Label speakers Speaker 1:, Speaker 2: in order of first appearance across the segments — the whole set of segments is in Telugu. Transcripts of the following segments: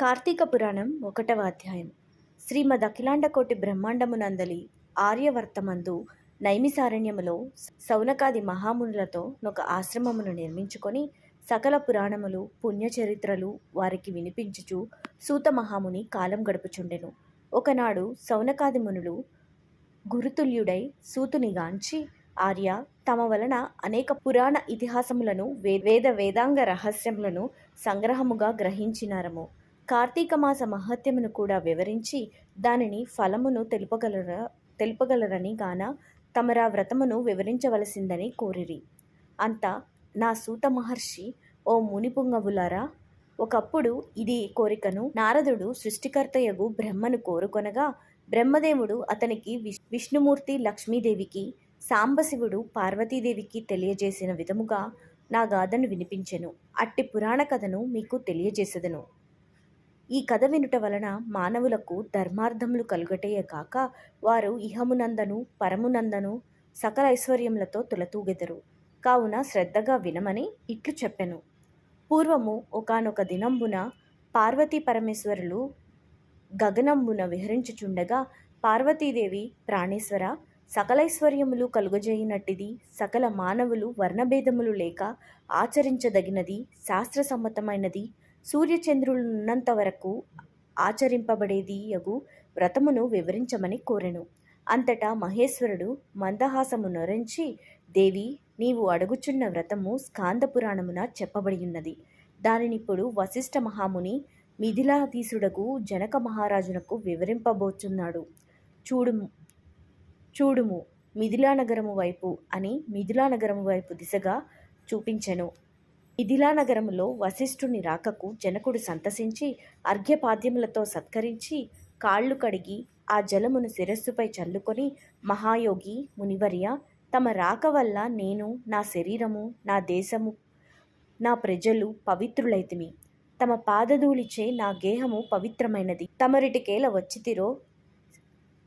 Speaker 1: కార్తీక పురాణం ఒకటవ అధ్యాయం. శ్రీమద్ అఖిలాండకోటి బ్రహ్మాండమునందలి ఆర్యవర్తమందు నైమిసారణ్యములో సౌనకాది మహామునులతో ఒక ఆశ్రమమును నిర్మించుకొని సకల పురాణములు పుణ్యచరిత్రలు వారికి వినిపించుచు సూత మహాముని కాలం గడుపుచుండెను. ఒకనాడు సౌనకాది మునులు గురుతుల్యుడై సూతునిగాంచి ఆర్య తమ వలన అనేక పురాణ ఇతిహాసములను వే- వేద వేదాంగ రహస్యములను సంగ్రహముగా గ్రహించినారము. కార్తీక మాస మహత్యమును కూడా వివరించి దానిని ఫలమును తెలుపగలర తెలుపగలరని గాన తమరా వ్రతమును వివరించవలసిందని కోరిరి. అంత నా సూత మహర్షి ఓ మునిపుంగవులారా! ఒకప్పుడు ఇది కోరికను నారదుడు సృష్టికర్తయగు బ్రహ్మను కోరుకొనగా బ్రహ్మదేవుడు అతనికి విష్- విష్ణుమూర్తి లక్ష్మీదేవికి సాంబశివుడు పార్వతీదేవికి తెలియజేసిన విధముగా నా గాథను వినిపించెను. అట్టి పురాణ కథను మీకు తెలియజేసెదను. ఈ కథ వినుట వలన మానవులకు ధర్మార్థములు కలుగటయే కాక వారు ఇహమునందను పరమునందను సకల ఐశ్వర్యములతో తులతూగెదరు. కావున శ్రద్ధగా వినమని ఇట్లు చెప్పెను. పూర్వము ఒకానొక దినంబున పార్వతీ పరమేశ్వరులు గగనంబున విహరించుచుండగా పార్వతీదేవి ప్రాణేశ్వర సకలైశ్వర్యములు కలుగజేయునట్టిది సకల మానవులు వర్ణభేదములు లేక ఆచరించదగినది శాస్త్రసమ్మతమైనది సూర్యచంద్రులున్నంత వరకు ఆచరింపబడేది యగు వ్రతమును వివరించమని కోరెను. అంతటా మహేశ్వరుడు మందహాసము నొరించి దేవి నీవు అడుగుచున్న వ్రతము స్కాంద పురాణమున చెప్పబడియున్నది. దానినిప్పుడు వశిష్ఠ మహాముని మిథిలాధీసుడకు జనక మహారాజునకు వివరింపబోచున్నాడు. చూడుము చూడుము మిథిలానగరము వైపు అని మిథిలానగరము వైపు దిశగా చూపించెను. మిథిలా నగరములో వశిష్ఠుని రాకకు జనకుడు సంతసించి అర్ఘ్యపాద్యములతో సత్కరించి కాళ్ళు కడిగి ఆ జలమును శిరస్సుపై చల్లుకొని మహాయోగి మునివర్య తమ రాక వల్ల నేను నా శరీరము నా దేశము నా ప్రజలు పవిత్రులైతిమి. తమ పాదధూళిచే నా గేహము పవిత్రమైనది. తమరిటికేల వచ్చితిరో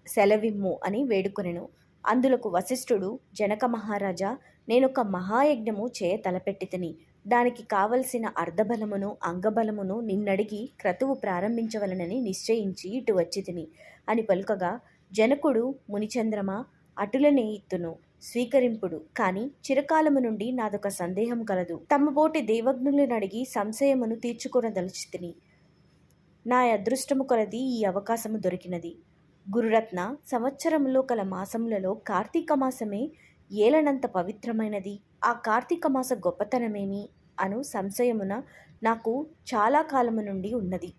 Speaker 1: సెలవిమ్ము అని వేడుకొనెను. అందులకు వశిష్ఠుడు జనక మహారాజా నేనొక మహాయజ్ఞము చేయ తలపెట్టితిని. దానికి కావలసిన అర్ధబలమును అంగబలమును నిన్నడిగి క్రతువు ప్రారంభించవలనని నిశ్చయించి ఇటు వచ్చి తిని అని పలుకగా జనకుడు మునిచంద్రమ అటులనే ఇత్తును స్వీకరింపుడు. కాని చిరకాలము నుండి నాదొక సందేహం కలదు. తమ పోటి దేవజ్ఞులను అడిగి సంశయమును తీర్చుకొనదలుచితిని. నా అదృష్టము కొలది ఈ అవకాశము దొరికినది. గురురత్న సంవత్సరంలో కల మాసములలో కార్తీక మాసమే ఏలనంత పవిత్రమైనది. ఆ కార్తీక మాస గొప్పతనమేమి అను సంశయమున నాకు చాలా కాలము నుండి ఉన్నది.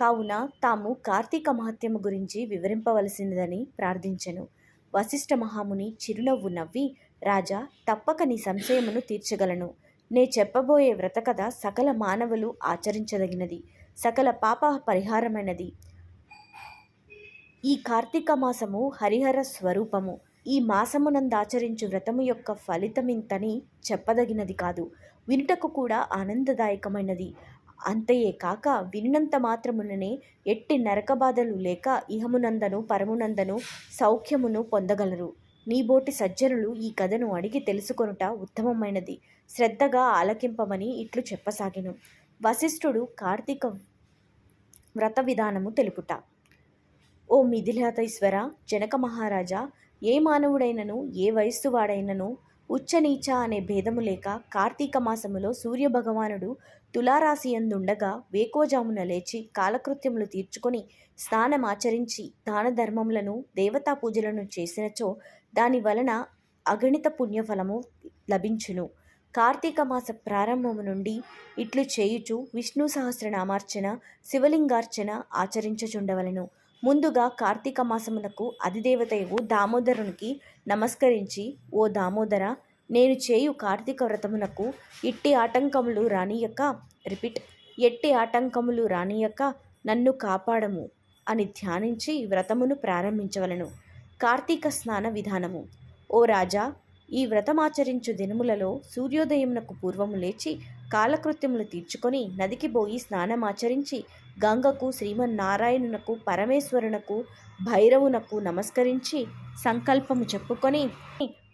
Speaker 1: కావున తాము కార్తీక మహత్యము గురించి వివరింపవలసినదని ప్రార్థించెను. వశిష్ఠ మహాముని చిరునవ్వు నవ్వి రాజా తప్పక నీ సంశయమును తీర్చగలను. నే చెప్పబోయే వ్రతకథ సకల మానవులు ఆచరించదగినది. సకల పాప పరిహారమైనది. ఈ కార్తీక మాసము హరిహర స్వరూపము. ఈ మాసమునందాచరించు వ్రతము యొక్క ఫలితమింతని చెప్పదగినది కాదు. వినుటకు కూడా ఆనందదాయకమైనది. అంతయే కాక వినినంత మాత్రముననే ఎట్టి నరకబాధలు లేక ఇహమునందను పరమునందను సౌఖ్యమును పొందగలరు. నీబోటి సజ్జనులు ఈ కథను అడిగి తెలుసుకొనుట ఉత్తమమైనది. శ్రద్ధగా ఆలకింపమని ఇట్లు చెప్పసాగాను. వశిష్ఠుడు కార్తీక వ్రత విధానము తెలుపుట. ఓ మిథిలాతీశ్వర జనక మహారాజా ఏ మానవుడైనను ఏ వయస్సు వాడైనను ఉచ్చనీచ అనే భేదము లేక కార్తీక మాసములో సూర్యభగవానుడు తులారాశి అందుండగా వేకోజామున లేచి కాలకృత్యములు తీర్చుకొని స్నానమాచరించి దాన ధర్మములను దేవతా పూజలను చేసినచో దాని వలన అగణిత పుణ్యఫలము లభించును. కార్తీక మాస ప్రారంభము నుండి ఇట్లు చేయుచు విష్ణు సహస్రనామార్చన శివలింగార్చన ఆచరించుచుండవలెను. ముందుగా కార్తీక మాసమునకు అధిదేవతయు దామోదరునికి నమస్కరించి ఓ దామోదర నేను చేయు కార్తీక వ్రతమునకు ఇట్టి ఆటంకములు రానియక రిపీట్ ఎట్టి ఆటంకములు రానియక నన్ను కాపాడము అని ధ్యానించి వ్రతమును ప్రారంభించవలను. కార్తీక స్నాన విధానము. ఓ రాజా ఈ వ్రతమాచరించు దినములలో సూర్యోదయమునకు పూర్వము లేచి కాలకృత్యములు తీర్చుకొని నదికి పోయి స్నానమాచరించి గంగకు శ్రీమన్నారాయణునకు పరమేశ్వరునకు భైరవునకు నమస్కరించి సంకల్పము చెప్పుకొని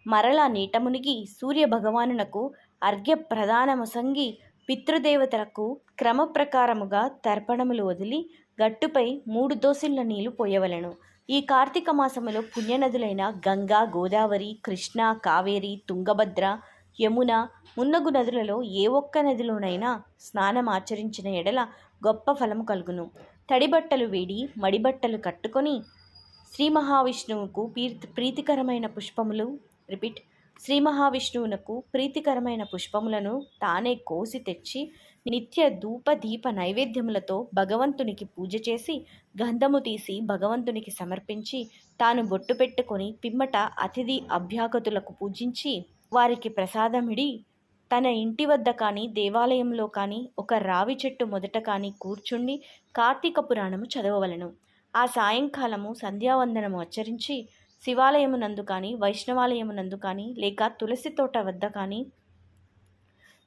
Speaker 1: మరలా నీట మునిగి సూర్య భగవానునకు అర్ఘ్య ప్రదానమసంగి పితృదేవతలకు క్రమప్రకారముగా తర్పణములు వదిలి గట్టుపై మూడు దోసిళ్ళ నీళ్ళు పోయవలెను. ఈ కార్తీక మాసములో పుణ్యనదులైన గంగా గోదావరి కృష్ణ కావేరి తుంగభద్ర యమున మున్నగు నదులలో ఏ ఒక్క నదిలోనైనా స్నానం ఆచరించిన ఎడల గొప్ప ఫలము కలుగును. తడిబట్టలు వేడి మడిబట్టలు కట్టుకొని శ్రీ మహావిష్ణువుకు ప్రీతి ప్రీతికరమైన పుష్పములు రిపీట్ శ్రీ మహావిష్ణువునకు ప్రీతికరమైన పుష్పములను తానే కోసి తెచ్చి నిత్య ధూప దీప నైవేద్యములతో భగవంతునికి పూజ చేసి గంధము తీసి భగవంతునికి సమర్పించి తాను బొట్టు పెట్టుకొని పిమ్మట అతిథి అభ్యాగతులకు పూజించి వారికి ప్రసాదమిడి తన ఇంటి వద్ద కానీ దేవాలయంలో కానీ ఒక రావి చెట్టు మొదట కానీ కూర్చుండి కార్తీక పురాణము చదవవలను. ఆ సాయంకాలము సంధ్యావందనము ఆచరించి శివాలయమునందు కానీ వైష్ణవాలయమునందు కానీ లేక తులసి తోట వద్ద కానీ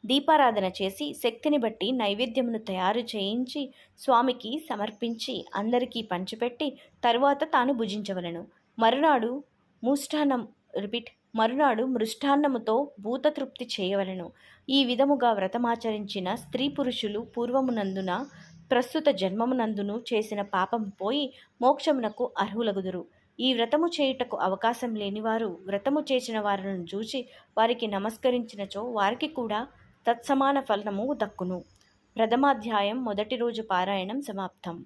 Speaker 1: దీపారాధన చేసి శక్తిని బట్టి నైవేద్యమును తయారు చేయించి స్వామికి సమర్పించి అందరికీ పంచిపెట్టి తరువాత తాను భుజించవలను. మరునాడు ముష్టాన్నం రిపీట్ మరునాడు మృష్టాన్నముతో భూతతృప్తి చేయవలెను. ఈ విధముగా వ్రతమాచరించిన స్త్రీ పురుషులు పూర్వమునందున ప్రస్తుత జన్మమునందును చేసిన పాపం పోయి మోక్షమునకు అర్హులగుదురు. ఈ వ్రతము చేయుటకు అవకాశం లేనివారు వ్రతము చేసిన వారిని చూచి వారికి నమస్కరించినచో వారికి కూడా తత్సమాన ఫలము దక్కును. ప్రథమాధ్యాయం మొదటి రోజు పారాయణం సమాప్తం.